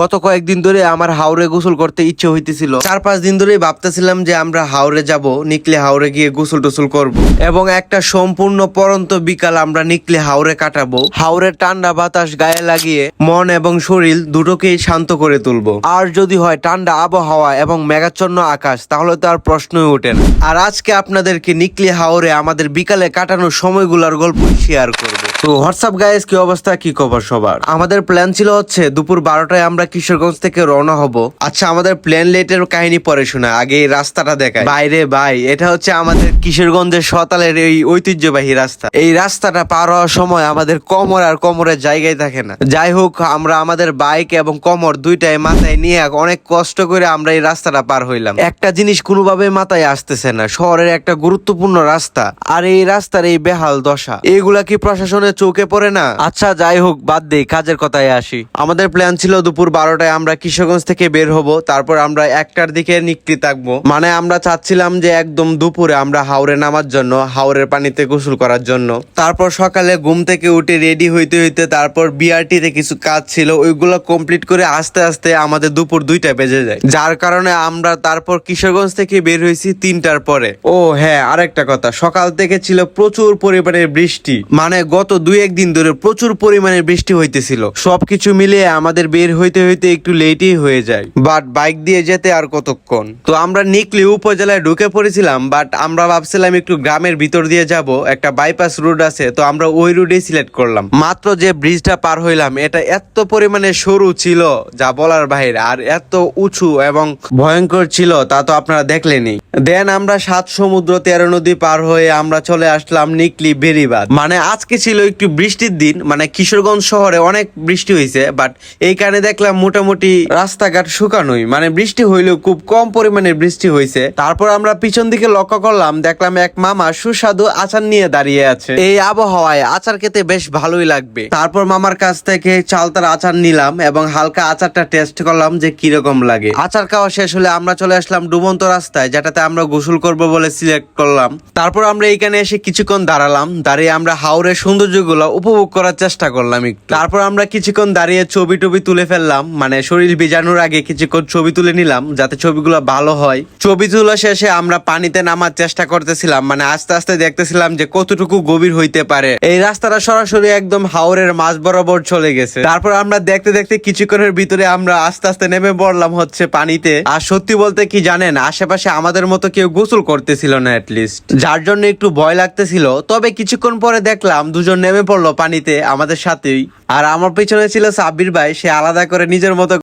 গত কয়েকদিন ধরে আমার হাওড়ে গোসল করতে ইচ্ছে হইতেছিল। চার পাঁচ দিন ধরেই ভাবতেছিলাম যে আমরা হাওড়ে যাব, নিকলে হাওড়ে গিয়ে গোসল টোসল করব। এবং একটা সম্পূর্ণ পরন্ত বিকাল আমরা নিকলে হাওড়ে কাটাবো। হাওড়ের ঠান্ডা বাতাস গায়ে লাগিয়ে মন এবং শরীর দুটোকেই শান্ত করে তুলবো। আর যদি হয় ঠান্ডা আবহাওয়া এবং মেঘাচ্ছন্ন আকাশ, তাহলে তো আর প্রশ্নই ওঠে না। আর আজকে আপনাদেরকে নিকলে হাওড়ে আমাদের বিকালে কাটানোর সময়গুলোর গল্প শেয়ার করব। তো হোয়াটসঅ্যাপ গাইস কি অবস্থা? কি খবর সবার? আমাদের প্ল্যান ছিল হচ্ছে দুপুর বারোটায় আমরা কিশোরগঞ্জ থেকে রওনা হব। আচ্ছা আমাদের প্ল্যান লেটের কাহিনী পরে শোনা, আগে রাস্তাটা দেখায় বাইরে ভাই, এটা হচ্ছে আমাদের কিশোরগঞ্জের সতালের এই ঐতিহ্যবাহী রাস্তা। এই রাস্তাটা পার হওয়ার সময় আমাদের কমর আর কমরের জায়গায় থাকে না। যাই হোক, আমরা আমাদের বাইক এবং কমর দুইটাই মাথায় নিয়ে অনেক কষ্ট করে আমরা এই রাস্তাটা পার হইলাম। একটা জিনিস কোনোভাবে মাথায় আসতেছে না, শহরের একটা গুরুত্বপূর্ণ রাস্তা। আর এই রাস্তার এই বেহাল দশা এইগুলা কি প্রশাসনের চোখে পড়ে না। আচ্ছা যাই হোক বাদ দেই কাজের কথায় আসি। আমাদের প্ল্যান ছিল দুপুর বারোটায় আমরা কিশোরগঞ্জ থেকে বের হব তারপর আমরা একটার দিকে নিকলি থাকব। মানে আমরা চাচ্ছিলাম যে একদম দুপুরে আমরা হাওড়ে নামার জন্য হাওড়ের পানিতে গোসল করার জন্য। তারপর সকালে ঘুম থেকে উঠে রেডি হইতে হইতে তারপর বিআরটিতে কিছু কাজ ছিল ওইগুলো কমপ্লিট করে আস্তে আস্তে আমাদের দুপুর দুইটা বেজে যায়। যার কারণে আমরা তারপর কিশোরগঞ্জ থেকে বের হয়েছি তিনটার পরে। ও হ্যাঁ আরেকটা কথা সকাল থেকে ছিল প্রচুর পরিমাণে বৃষ্টি। মানে গত দুই একদিন ধরে প্রচুর পরিমাণে বৃষ্টি হইতেছিল। সবকিছু মিলিয়ে আমাদের বের হইতে হইতে একটু লেটই হয়ে যায়। বাট বাইক দিয়ে যেতে আর কতক্ষণ? তো আমরা নিকলি উপজেলায় ঢুকে পড়েছিলাম, বাট আমরা ভাবছিলাম একটু গ্রামের ভিতর দিয়ে যাব, একটা বাইপাস রোড আছে, তো আমরা ওই রুটেই সিলেক্ট করলাম। মাত্র যে ব্রিজটা পার হইলাম, এটা এত পরিমাণে সরু ছিল, যা বলার বাইরে, আর এত উঁচু এবং ভয়ঙ্কর ছিল, তা তো আপনারা দেখলেনই। দেন আমরা সাত সমুদ্র তেরো নদী পার হয়ে আমরা চলে আসলাম নিকলি বেরিবাদ। মানে আজকে ছিল একটু বৃষ্টির দিন মানে কিশোরগঞ্জ শহরে অনেক বৃষ্টি হয়েছে বাট এই কারণে দেখলাম মোটামুটি রাস্তাঘাট শুকানোই। মানে বৃষ্টি হইলেও খুব কম পরিমাণে বৃষ্টি হয়েছে তারপর আমরা পিছন দিকে লক্ষ্য করলাম, দেখলাম এক মামা সুস্বাদু আচার নিয়ে দাঁড়িয়ে আছে। এই আবহাওয়ায় আচার খেতে বেশ ভালোই লাগবে। তারপর মামার কাছ থেকে চালতার আচার নিলাম এবং হালকা আচারটা টেস্ট করলাম যে কীরকম লাগে। আচার খাওয়া শেষ হলে আমরা চলে আসলাম ডুবন্ত রাস্তায়, যেটাতে আমরা গোসল করব বলে সিলেক্ট করলাম। তারপর আমরা এখানে এসে কিছুক্ষণ দাঁড়ালাম। দাঁড়িয়ে আমরা হাওড়ের সৌন্দর্যগুলো উপভোগ করার চেষ্টা করলাম একটু। তারপর আমরা কিছুক্ষণ দাঁড়িয়ে ছবি টবি তুলে ফেললাম মানে শরীর ভিজানোর আগে কিছুক্ষণ ছবি তুলে নিলাম, যাতে ছবিগুলো ভালো হয়। ছবি তোলা শেষে আমরা পানিতে নামার চেষ্টা করতেছিলাম মানে আস্তে আস্তে দেখতেছিলাম যে কতটুকু গভীর হইতে পারে। এই রাস্তাটা সরাসরি একদম হাওরের মাঝ বরাবর চলে গেছে। তারপর আমরা দেখতে দেখতে কিছুক্ষণের ভিতরে আমরা আস্তে আস্তে নেমে পড়লাম হচ্ছে পানিতে। আর সত্যি বলতে কি জানেন, আশেপাশে আমাদের মতো কেউ গোসল করতেছিল না লিস্ট যার জন্য একটু ভয় লাগতেছিল, তবে কিছুক্ষণ পরে দেখলাম দুজন নেমে পড়ল পানিতে আমাদের সাথেই। আর আমার পিছনে ছিল সাব্বির ভাই, সে আলাদা করে নিজের মতো